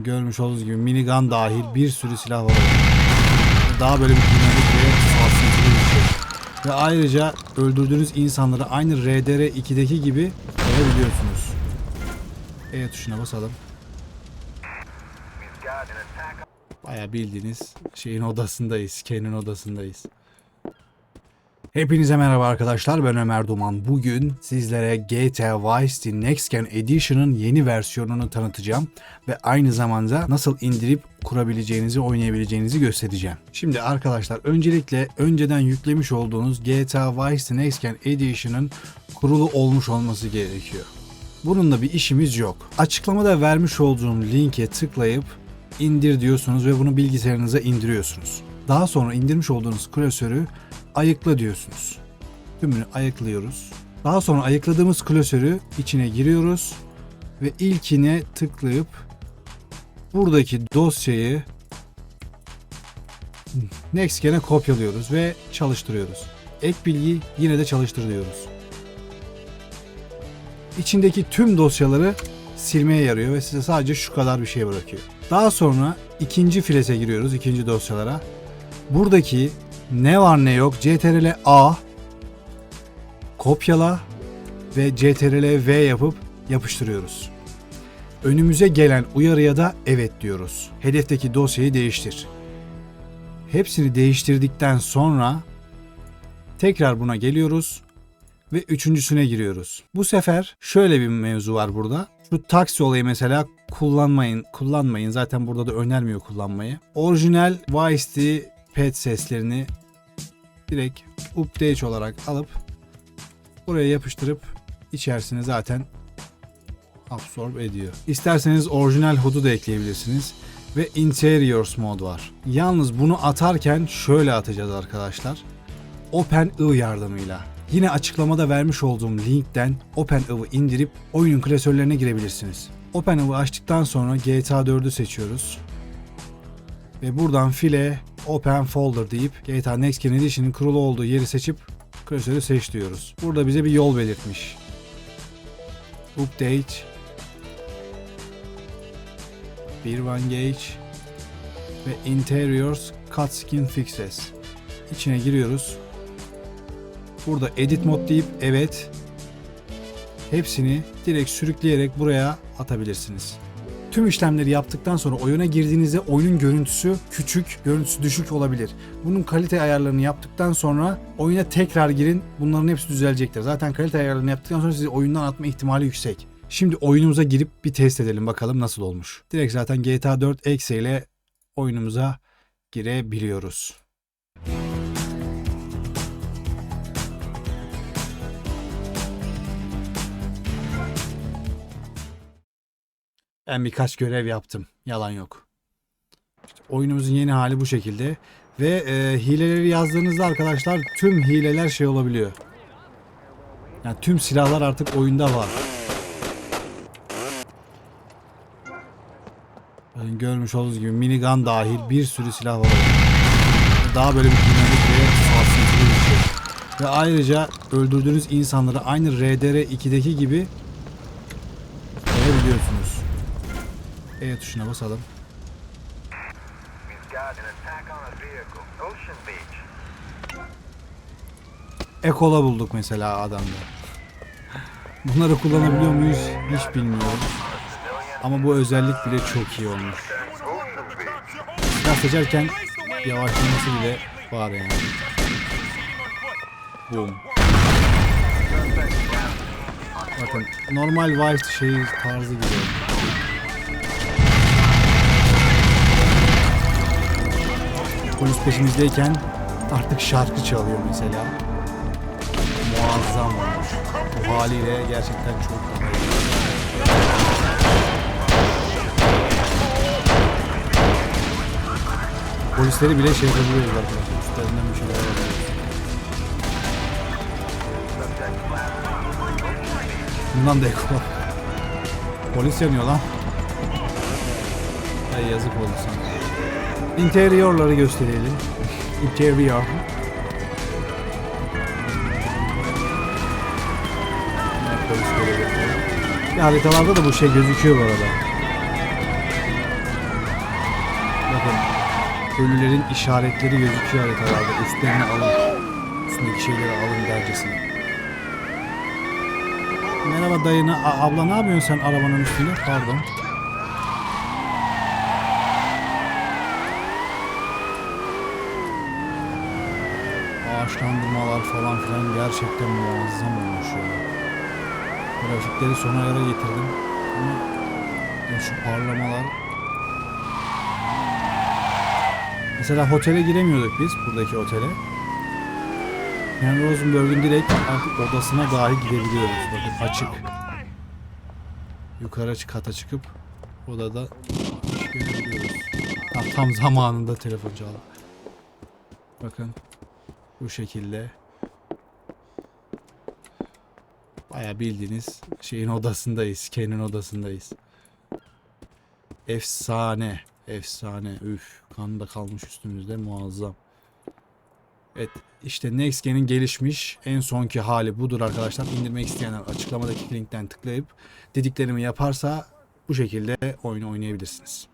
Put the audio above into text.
Görmüş olduğunuz gibi minigun dahil bir sürü silah var. Daha böyle bir dinamik ve sarsıntılı bir şey. Ve ayrıca öldürdüğünüz insanları aynı RDR 2'deki gibi görebiliyorsunuz. E tuşuna basalım. Baya bildiğiniz şeyin odasındayız. Ken'in odasındayız. Hepinize merhaba arkadaşlar ben Ömer Duman. Bugün sizlere GTA Vice City Next Gen Edition'ın yeni versiyonunu tanıtacağım ve aynı zamanda nasıl indirip kurabileceğinizi, oynayabileceğinizi göstereceğim. Şimdi arkadaşlar öncelikle önceden yüklemiş olduğunuz GTA Vice City Next Gen Edition'ın kurulu olmuş olması gerekiyor. Bununla bir işimiz yok. Açıklamada vermiş olduğum linke tıklayıp indir diyorsunuz ve bunu bilgisayarınıza indiriyorsunuz. Daha sonra indirmiş olduğunuz klasörü ayıkla diyorsunuz. Tümünü ayıklıyoruz. Daha sonra ayıkladığımız klasörü içine giriyoruz ve ilkine tıklayıp buradaki dosyayı Nextgen'e kopyalıyoruz ve çalıştırıyoruz. Ek bilgi yine de çalıştır diyoruz. İçindeki tüm dosyaları silmeye yarıyor ve size sadece şu kadar bir şey bırakıyor. Daha sonra ikinci filese giriyoruz, ikinci dosyalara. Buradaki ne var ne yok CTRL A kopyala ve CTRL V yapıp yapıştırıyoruz. Önümüze gelen uyarıya da evet diyoruz. Hedefteki dosyayı değiştir. Hepsini değiştirdikten sonra tekrar buna geliyoruz ve üçüncüsüne giriyoruz. Bu sefer şöyle bir mevzu var burada. Şu taksi olayı mesela kullanmayın, kullanmayın. Zaten burada da önermiyor kullanmayı. Orijinal City pet seslerini direkt update olarak alıp buraya yapıştırıp içerisine zaten absorb ediyor. İsterseniz orijinal HUD'u da ekleyebilirsiniz ve interiors mod var. Yalnız bunu atarken şöyle atacağız arkadaşlar. OpenI yardımıyla. Yine açıklamada vermiş olduğum linkten OpenI'ı indirip oyunun klasörlerine girebilirsiniz. OpenI'ı açtıktan sonra GTA 4'ü seçiyoruz. Ve buradan file Open Folder deyip GTA Next Gen Edition'ın kurulu olduğu yeri seçip klasörü seç diyoruz. Burada bize bir yol belirtmiş. Update bir One Gauge ve Interiors Cut Skin Fixes. İçine giriyoruz. Burada Edit Mod deyip evet hepsini direkt sürükleyerek buraya atabilirsiniz. Tüm işlemleri yaptıktan sonra oyuna girdiğinizde oyunun görüntüsü küçük, görüntüsü düşük olabilir. Bunun kalite ayarlarını yaptıktan sonra oyuna tekrar girin. Bunların hepsi düzelecektir. Zaten kalite ayarlarını yaptıktan sonra sizi oyundan atma ihtimali yüksek. Şimdi oyunumuza girip bir test edelim bakalım nasıl olmuş. Direkt zaten GTA 4 exe ile oyunumuza girebiliyoruz. Ben birkaç görev yaptım. Yalan yok. İşte oyunumuzun yeni hali bu şekilde. Ve e, hileleri yazdığınızda arkadaşlar tüm hileler şey olabiliyor. Yani tüm silahlar artık oyunda var. Yani görmüş olduğunuz gibi minigun dahil bir sürü silah var. Daha böyle bir dinamik ve sarsıntılı bir şey. Ve ayrıca öldürdüğünüz insanları aynı RDR 2'deki gibi görebiliyorsunuz. E tuşuna basalım. Ekola bulduk mesela adamda. Bunları kullanabiliyor muyuz hiç bilmiyorum. Ama bu özellik bile çok iyi olmuş. Silah seçerken yavaşlaması bile var yani. Boom. Bakın normal Vice şey tarzı gibi. Polis peşimizdeyken artık şarkı çalıyor mesela. Muazzam olmuş. Bu haliyle gerçekten çok. Polisleri bile şey yapabiliyoruz arkadaşlar. Üstlerinden bir şeyler yapabiliyoruz. Bundan da eko. Polis yanıyor lan. Ay yazık oldu sana. Interiorları gösterelim. Interior. Ya haritalarda da bu şey gözüküyor bu arada. Bakın ölülerin işaretleri gözüküyor haritalarda. Üstlerini alın. Üstündeki şeyleri alın dercesine. Merhaba dayına. Abla ne yapıyorsun sen arabanın üstünde? Pardon. Ağaçlandırmalar falan filan gerçekten muazzam olmuş ya. Grafikleri sona yara getirdim. Ama şu parlamalar Mesela otele giremiyorduk biz buradaki otele. Yani Rosenberg'in direkt artık odasına dahi gidebiliyoruz. Bakın açık. Yukarı kata çıkıp odada görebiliyoruz. Tam zamanında telefon çaldı. Bakın bu şekilde. Baya bildiğiniz şeyin odasındayız. Ken'in odasındayız. Efsane. Efsane. Üf. Kan da kalmış üstümüzde. Muazzam. Evet. işte Next Gen'in gelişmiş en sonki hali budur arkadaşlar. İndirmek isteyenler açıklamadaki linkten tıklayıp dediklerimi yaparsa bu şekilde oyunu oynayabilirsiniz.